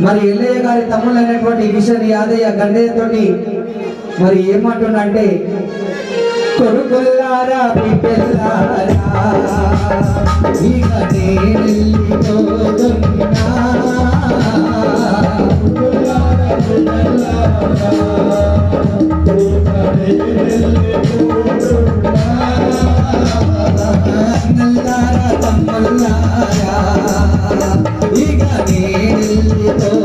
మరి ఎల్లయ్య గారి తమ్ముళ్ళైనటువంటి విషన్ యాదయ్య గండయ్యతోటి మరి ఏమంటుండంటే కొడుకుల్లారా బిడ్డలారా ఇక నేనెళ్ళిపోతున్నా.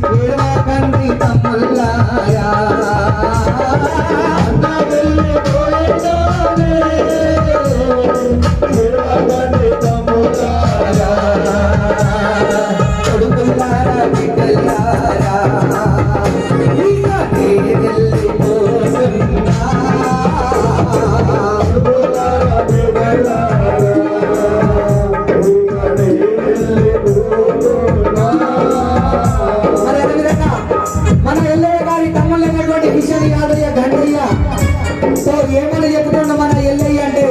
Where మన ఎల్లయ్య గారి తమ్ముళ్ళైనటువంటి కిషన్ యాదయ్య గండయ్య సో ఏమని చెప్తున్నా మన ఎల్లయ్య అంటే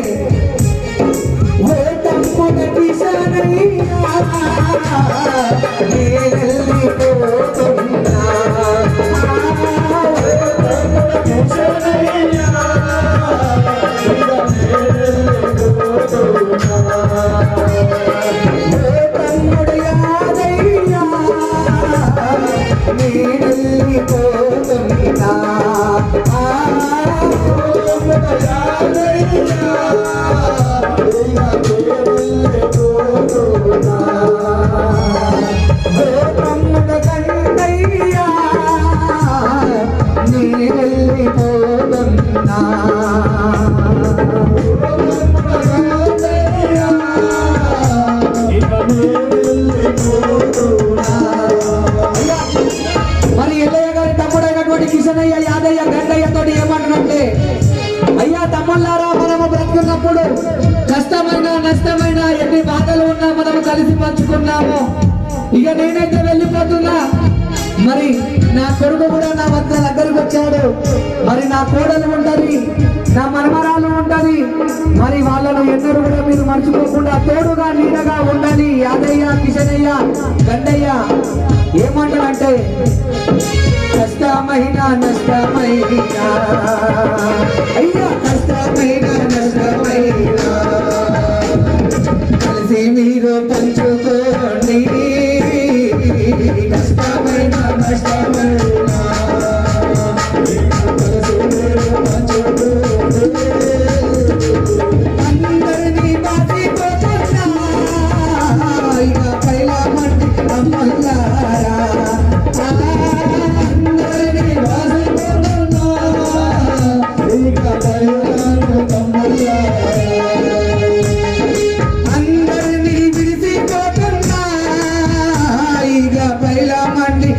తమ్ముళ్ళారా మనము బ్రతుకున్నప్పుడు కష్టమైన నష్టమైన ఎన్ని బాధలు ఉన్నా మనము కలిసి పంచుకున్నాము. ఇక నేనైతే వెళ్ళిపోతున్నా. మరి నా కొడుకు కూడా నా వద్ద దగ్గరకు వచ్చాడు. మరి నా కోడలు ఉంటది నా మనమరాలు ఉంటది. మరి వాళ్ళను ఎన్నడూ కూడా మీరు మర్చిపోకుండా తోడుగా నీడగా ఉండాలి యాదయ్య కిషనయ్య గండయ్య ఏమంటారంటే కష్టమైన నష్టమైన అయ్యా! కష్టమైన నష్టమైన